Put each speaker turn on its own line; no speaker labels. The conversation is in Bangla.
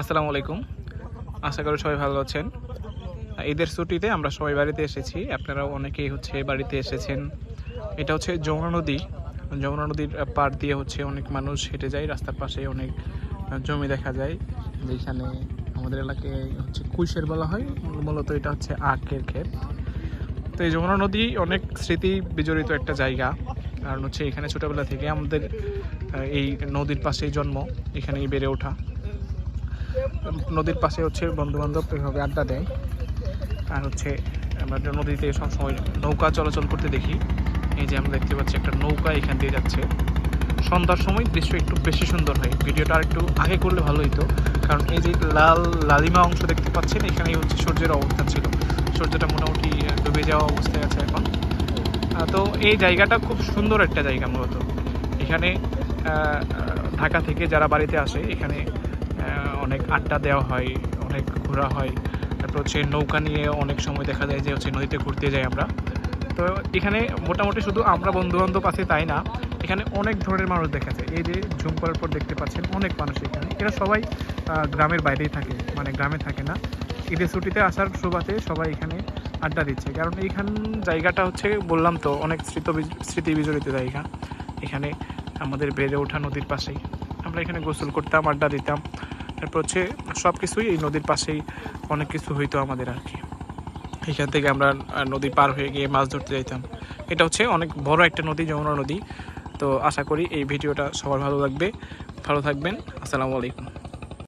আসসালামু আলাইকুম। আশা করি সবাই ভালো আছেন। ঈদের ছুটিতে আমরা সবাই বাড়িতে এসেছি। আপনারাও অনেকেই হচ্ছে বাড়িতে এসেছেন। এটা হচ্ছে যমুনা নদী। যমুনা নদীর পার দিয়ে হচ্ছে অনেক মানুষ হেঁটে যায়। রাস্তার পাশে অনেক জমি দেখা যায়। যেখানে আমাদের এলাকায় হচ্ছে কুইশের বলা হয়। মূলত এটা হচ্ছে আখের ক্ষেত। তো এই যমুনা নদী অনেক স্মৃতি বিজড়িত একটা জায়গা। কারণ হচ্ছে এখানে ছোটোবেলা থেকে আমাদের এই নদীর পাশেই জন্ম। এখানেই বেড়ে ওঠা। নদীর পাশে হচ্ছে বন্ধু বান্ধব এভাবে আড্ডা দেয়। আর হচ্ছে আমরা নদীতে সবসময় নৌকা চলাচল করতে দেখি, এই যে আমরা দেখতে পাচ্ছি একটা নৌকা এখান দিয়ে যাচ্ছে। সন্ধ্যার সময় দৃশ্য একটু বেশি সুন্দর হয়। ভিডিওটা আর একটু আগে করলে ভালো হতো কারণ এই যে লাল লালিমা অংশ দেখতে পাচ্ছেন, এখানেই হচ্ছে সূর্যের অবস্থান ছিল। সূর্যটা মোটামুটি ডুবে যাওয়া অবস্থায় আছে এখন। তো এই জায়গাটা খুব সুন্দর একটা জায়গা মূলত। এখানে ঢাকা থেকে যারা বাড়িতে আসে, এখানে অনেক আড্ডা দেওয়া হয়, অনেক ঘোরা হয়। তারপর হচ্ছে নৌকা নিয়ে অনেক সময় দেখা যায় যে হচ্ছে নদীতে ঘুরতে যাই আমরা। তো এখানে মোটামুটি শুধু আমরা বন্ধু বান্ধব আছি তাই না, এখানে অনেক ধরনের মানুষ দেখা যায়। এই যে ঝুম করার পর দেখতে পাচ্ছেন অনেক মানুষ এখানে। এরা সবাই গ্রামের বাইরেই থাকে মানে গ্রামে থাকে না। ঈদের ছুটিতে আসার সুবাদে সবাই এখানে আড্ডা দিচ্ছে। কারণ এইখান জায়গাটা হচ্ছে বললাম তো, অনেক স্মৃত স্মৃতি বিজড়িত জায়গা। এখানে আমাদের বেড়ে ওঠা নদীর পাশেই। আমরা এখানে গোসল করতাম, আড্ডা দিতাম। তারপর হচ্ছে সব কিছুই এই নদীর পাশেই অনেক কিছু হইতো আমাদের আর কি। এখান থেকে আমরা নদী পার হয়ে গিয়ে মাছ ধরতে যাইতাম। এটা হচ্ছে অনেক বড় একটা নদী, যমুনা নদী। তো আশা করি এই ভিডিওটা সবার ভালো লাগবে। ভালো থাকবেন। আসসালামু আলাইকুম।